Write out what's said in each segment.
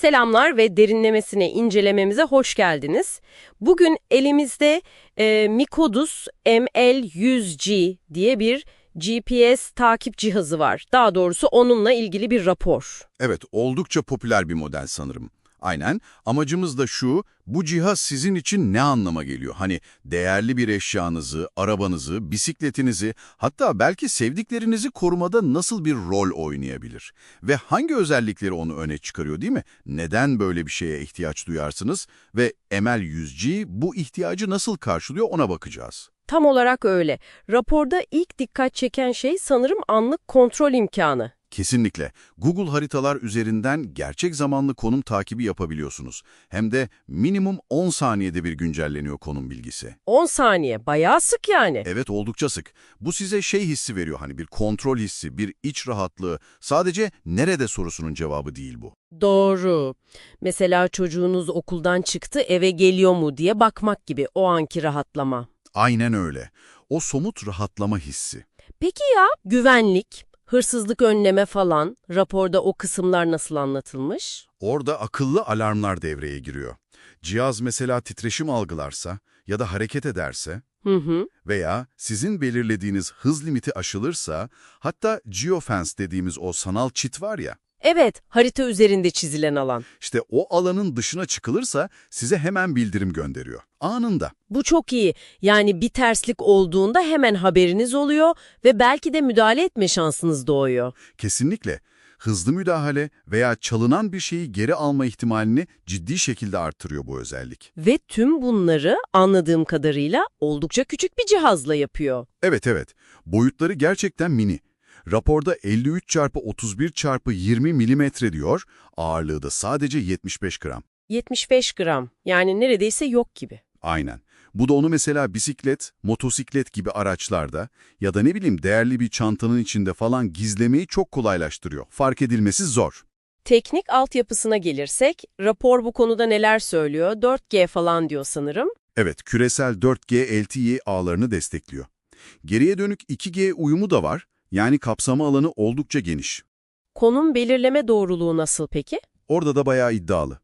Selamlar ve derinlemesine incelememize hoş geldiniz. Bugün elimizde e, Mikodus ML100G diye bir GPS takip cihazı var. Daha doğrusu onunla ilgili bir rapor. Evet, oldukça popüler bir model sanırım. Aynen. Amacımız da şu, bu cihaz sizin için ne anlama geliyor? Hani değerli bir eşyanızı, arabanızı, bisikletinizi, hatta belki sevdiklerinizi korumada nasıl bir rol oynayabilir? Ve hangi özellikleri onu öne çıkarıyor değil mi? Neden böyle bir şeye ihtiyaç duyarsınız? Ve ML100G bu ihtiyacı nasıl karşılıyor ona bakacağız. Tam olarak öyle. Raporda ilk dikkat çeken şey sanırım anlık kontrol imkanı. Kesinlikle. Google haritalar üzerinden gerçek zamanlı konum takibi yapabiliyorsunuz. Hem de minimum 10 saniyede bir güncelleniyor konum bilgisi. 10 saniye, bayağı sık yani. Evet oldukça sık. Bu size şey hissi veriyor hani bir kontrol hissi, bir iç rahatlığı. Sadece nerede sorusunun cevabı değil bu. Doğru. Mesela çocuğunuz okuldan çıktı eve geliyor mu diye bakmak gibi o anki rahatlama. Aynen öyle. O somut rahatlama hissi. Peki ya güvenlik, hırsızlık önleme falan raporda o kısımlar nasıl anlatılmış? Orada akıllı alarmlar devreye giriyor. Cihaz mesela titreşim algılarsa ya da hareket ederse Hı hı. veya sizin belirlediğiniz hız limiti aşılırsa, hatta geofence dediğimiz o sanal çit var ya, Evet, harita üzerinde çizilen alan. işte o alanın dışına çıkılırsa size hemen bildirim gönderiyor. Anında. Bu çok iyi. Yani bir terslik olduğunda hemen haberiniz oluyor ve belki de müdahale etme şansınız doğuyor. Kesinlikle. Hızlı müdahale veya çalınan bir şeyi geri alma ihtimalini ciddi şekilde arttırıyor bu özellik. Ve tüm bunları anladığım kadarıyla oldukça küçük bir cihazla yapıyor. Evet evet, boyutları gerçekten mini. Raporda 53 çarpı 31 çarpı 20 milimetre diyor, ağırlığı da sadece 75 gram. 75 gram. Yani neredeyse yok gibi. Aynen. Bu da onu mesela bisiklet, motosiklet gibi araçlarda ya da ne bileyim değerli bir çantanın içinde falan gizlemeyi çok kolaylaştırıyor. Fark edilmesi zor. Teknik altyapısına gelirsek, rapor bu konuda neler söylüyor? 4G falan diyor sanırım. Evet, küresel 4G LTE ağlarını destekliyor. Geriye dönük 2G uyumu da var, yani kapsama alanı oldukça geniş. Konum belirleme doğruluğu nasıl peki? Orada da bayağı iddialı.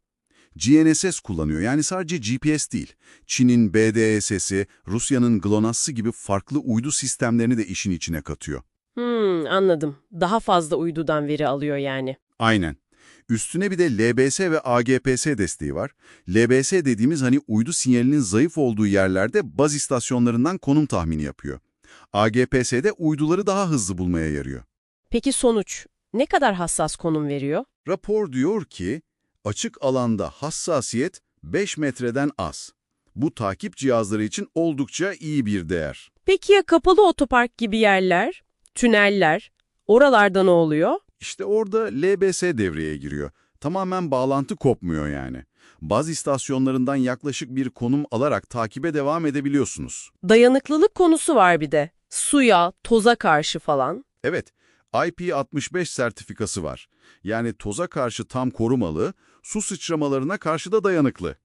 GNSS kullanıyor, yani sadece GPS değil. Çin'in BDSS'i, Rusya'nın GLONASS'ı gibi farklı uydu sistemlerini de işin içine katıyor. Hmm, anladım. Daha fazla uydudan veri alıyor yani. Aynen. Üstüne bir de LBS ve AGPS desteği var. LBS dediğimiz hani uydu sinyalinin zayıf olduğu yerlerde baz istasyonlarından konum tahmini yapıyor. AGPS de uyduları daha hızlı bulmaya yarıyor. Peki sonuç? Ne kadar hassas konum veriyor? Rapor diyor ki, açık alanda hassasiyet 5 metreden az. Bu takip cihazları için oldukça iyi bir değer. Peki ya kapalı otopark gibi yerler, tüneller, oralarda ne oluyor? İşte orada LBS devreye giriyor. Tamamen bağlantı kopmuyor yani. Baz istasyonlarından yaklaşık bir konum alarak takibe devam edebiliyorsunuz. Dayanıklılık konusu var bir de. Suya, toza karşı falan. Evet, IP65 sertifikası var. Yani toza karşı tam korumalı, su sıçramalarına karşı da dayanıklı.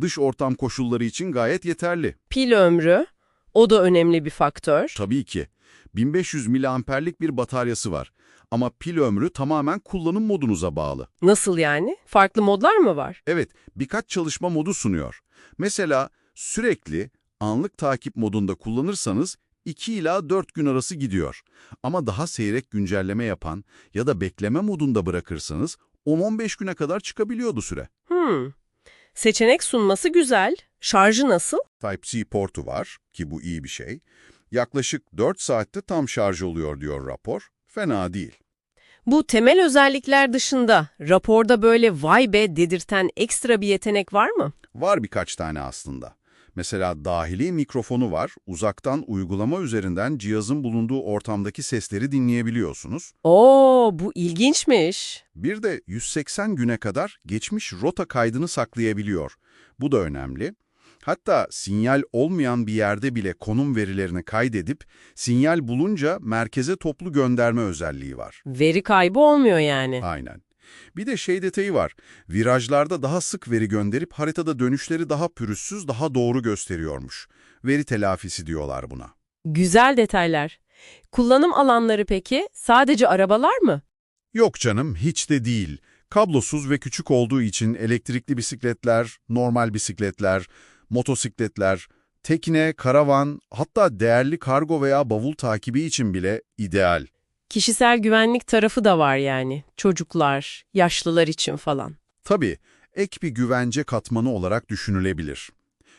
Dış ortam koşulları için gayet yeterli. Pil ömrü, o da önemli bir faktör. Tabii ki. 1500 miliamperlik bir bataryası var. Ama pil ömrü tamamen kullanım modunuza bağlı. Nasıl yani? Farklı modlar mı var? Evet, birkaç çalışma modu sunuyor. Mesela sürekli anlık takip modunda kullanırsanız 2 ila 4 gün arası gidiyor. Ama daha seyrek güncelleme yapan ya da bekleme modunda bırakırsanız 10-15 güne kadar çıkabiliyordu süre. Hmm. Seçenek sunması güzel. Şarjı nasıl? Type-C portu var ki bu iyi bir şey. Yaklaşık 4 saatte tam şarj oluyor diyor rapor. Fena değil. Bu temel özellikler dışında raporda böyle vay be dedirten ekstra bir yetenek var mı? Var birkaç tane aslında. Mesela dahili mikrofonu var. Uzaktan uygulama üzerinden cihazın bulunduğu ortamdaki sesleri dinleyebiliyorsunuz. Oo, bu ilginçmiş. Bir de 180 güne kadar geçmiş rota kaydını saklayabiliyor. Bu da önemli. Hatta sinyal olmayan bir yerde bile konum verilerini kaydedip sinyal bulunca merkeze toplu gönderme özelliği var. Veri kaybı olmuyor yani. Aynen. Bir de şey detayı var. Virajlarda daha sık veri gönderip haritada dönüşleri daha pürüzsüz, daha doğru gösteriyormuş. Veri telafisi diyorlar buna. Güzel detaylar. Kullanım alanları peki sadece arabalar mı? Yok canım, hiç de değil. Kablosuz ve küçük olduğu için elektrikli bisikletler, normal bisikletler, motosikletler, tekne, karavan, hatta değerli kargo veya bavul takibi için bile ideal. Kişisel güvenlik tarafı da var yani. Çocuklar, yaşlılar için falan. Tabii, ek bir güvence katmanı olarak düşünülebilir.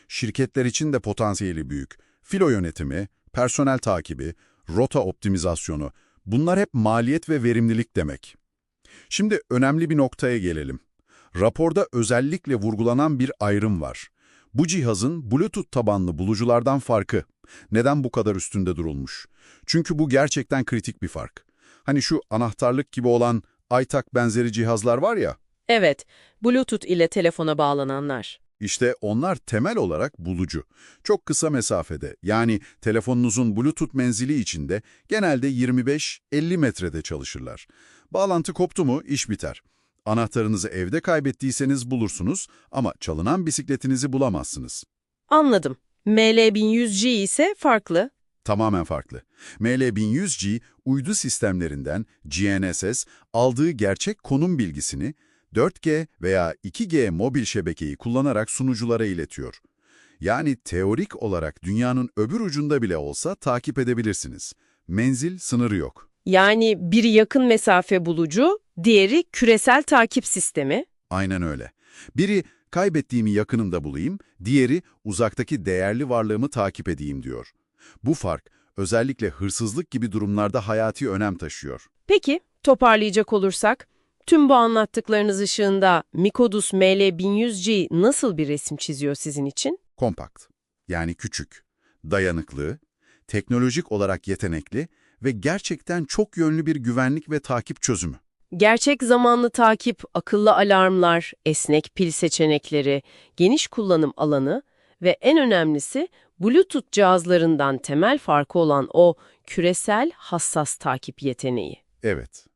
Şirketler için de potansiyeli büyük. Filo yönetimi, personel takibi, rota optimizasyonu, bunlar hep maliyet ve verimlilik demek. Şimdi önemli bir noktaya gelelim. Raporda özellikle vurgulanan bir ayrım var. Bu cihazın Bluetooth tabanlı buluculardan farkı. Neden bu kadar üstünde durulmuş? Çünkü bu gerçekten kritik bir fark. Hani şu anahtarlık gibi olan ITAC benzeri cihazlar var ya, Evet, Bluetooth ile telefona bağlananlar. İşte onlar temel olarak bulucu. Çok kısa mesafede yani telefonunuzun Bluetooth menzili içinde genelde 25-50 metrede çalışırlar. Bağlantı koptu mu iş biter. Anahtarınızı evde kaybettiyseniz bulursunuz ama çalınan bisikletinizi bulamazsınız. Anladım. ML1100G ise farklı. Tamamen farklı. ML1100G uydu sistemlerinden GNSS aldığı gerçek konum bilgisini 4G veya 2G mobil şebekeyi kullanarak sunuculara iletiyor. Yani teorik olarak dünyanın öbür ucunda bile olsa takip edebilirsiniz. Menzil sınırı yok. Yani biri yakın mesafe bulucu, diğeri küresel takip sistemi. Aynen öyle. Biri kaybettiğimi yakınımda bulayım, diğeri uzaktaki değerli varlığımı takip edeyim diyor. Bu fark özellikle hırsızlık gibi durumlarda hayati önem taşıyor. Peki, toparlayacak olursak, tüm bu anlattıklarınız ışığında Mikodus ML1100G nasıl bir resim çiziyor sizin için? Kompakt, yani küçük, dayanıklı, teknolojik olarak yetenekli ve gerçekten çok yönlü bir güvenlik ve takip çözümü. Gerçek zamanlı takip, akıllı alarmlar, esnek pil seçenekleri, geniş kullanım alanı ve en önemlisi Bluetooth cihazlarından temel farkı olan o küresel hassas takip yeteneği. Evet,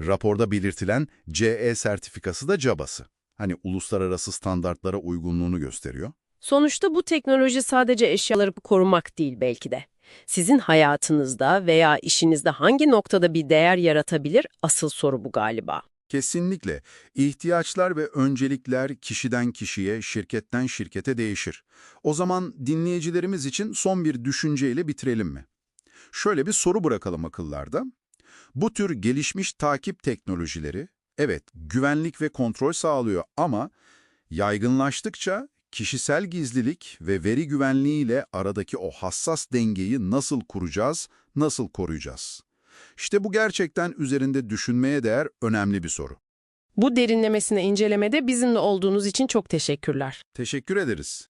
raporda belirtilen CE sertifikası da cabası. Hani uluslararası standartlara uygunluğunu gösteriyor. Sonuçta bu teknoloji sadece eşyaları korumak değil belki de. Sizin hayatınızda veya işinizde hangi noktada bir değer yaratabilir asıl soru bu galiba. Kesinlikle. İhtiyaçlar ve öncelikler kişiden kişiye, şirketten şirkete değişir. O zaman dinleyicilerimiz için son bir düşünceyle bitirelim mi? Şöyle bir soru bırakalım akıllarda. Bu tür gelişmiş takip teknolojileri, evet güvenlik ve kontrol sağlıyor ama yaygınlaştıkça kişisel gizlilik ve veri güvenliği ile aradaki o hassas dengeyi nasıl kuracağız, nasıl koruyacağız? İşte bu gerçekten üzerinde düşünmeye değer önemli bir soru. Bu derinlemesine incelemede bizimle olduğunuz için çok teşekkürler. Teşekkür ederiz.